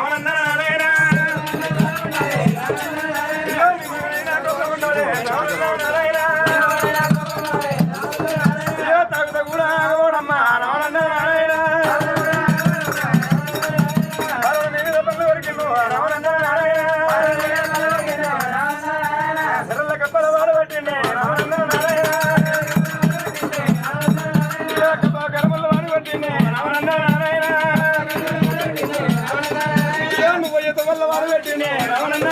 அவனை పల్ల వారు పెట్టినే రమణన్న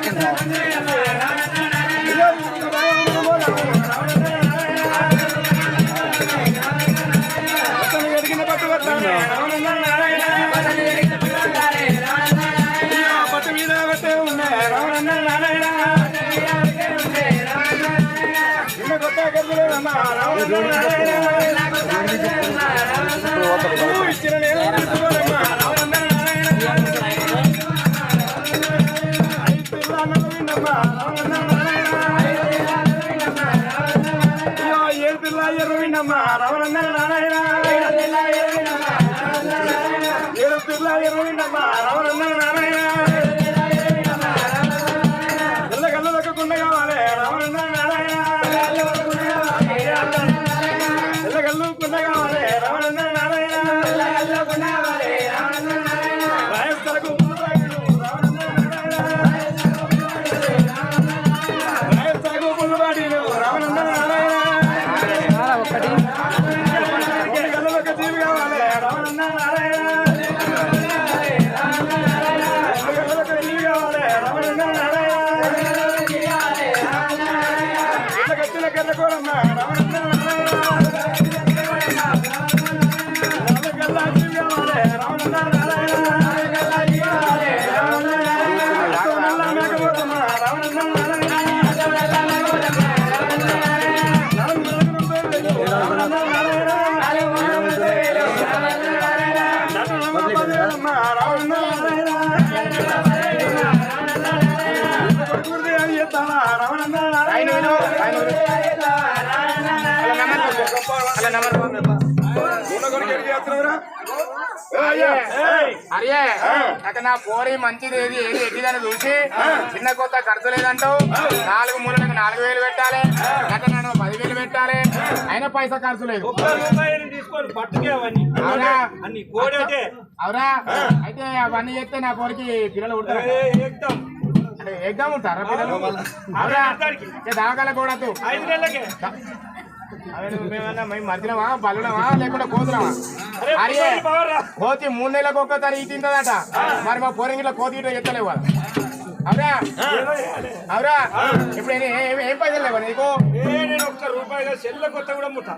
రావణ పిల్ల ఎరువినమ్మా రావణ నారాయణ ఏడు పిల్ల ఎరువినమ్మా రావణ నారాయణ ఎల్ల కళ్ళు దక్కకుండా కావాలి రావణ నారాయణ ఎల్ల కళ్ళు కుండ కావాలి రావణ జీవి కావాలి అరే అక్కడ నా పోరి మంచిది ఏది ఏది ఎట్టిదని చూసి చిన్న కొత్త ఖర్చు లేదంటావు నాలుగు మూలలకు నాలుగు వేలు పెట్టాలి అక్కడ నన్ను పదివేలు పెట్టాలి అయినా పైసా ఖర్చు లేదు అవునా అయితే అవన్నీ చెప్తే నా పోరికి పిల్లలు ఉంటారు ఎగ్జామ్ ఉంటారా పిల్లలు అవునా దావకాల కూడా ఐదు నెలలకే. మధ్యనమా బలునమా లేకుండా కోతులమా అరే. కోతి మూడు నెలలకు ఒక్కసారి ఈ తింటదట. మరి మా పోరింగిలో కోతి ఇట్లా ఎత్తలేవు అవురా. అవురా? ఇప్పుడు ఏం- పైసలు లేవా నీకు? నేను ఒక్క రూపాయల చెల్ల కొత్త కూడా ముట్ట.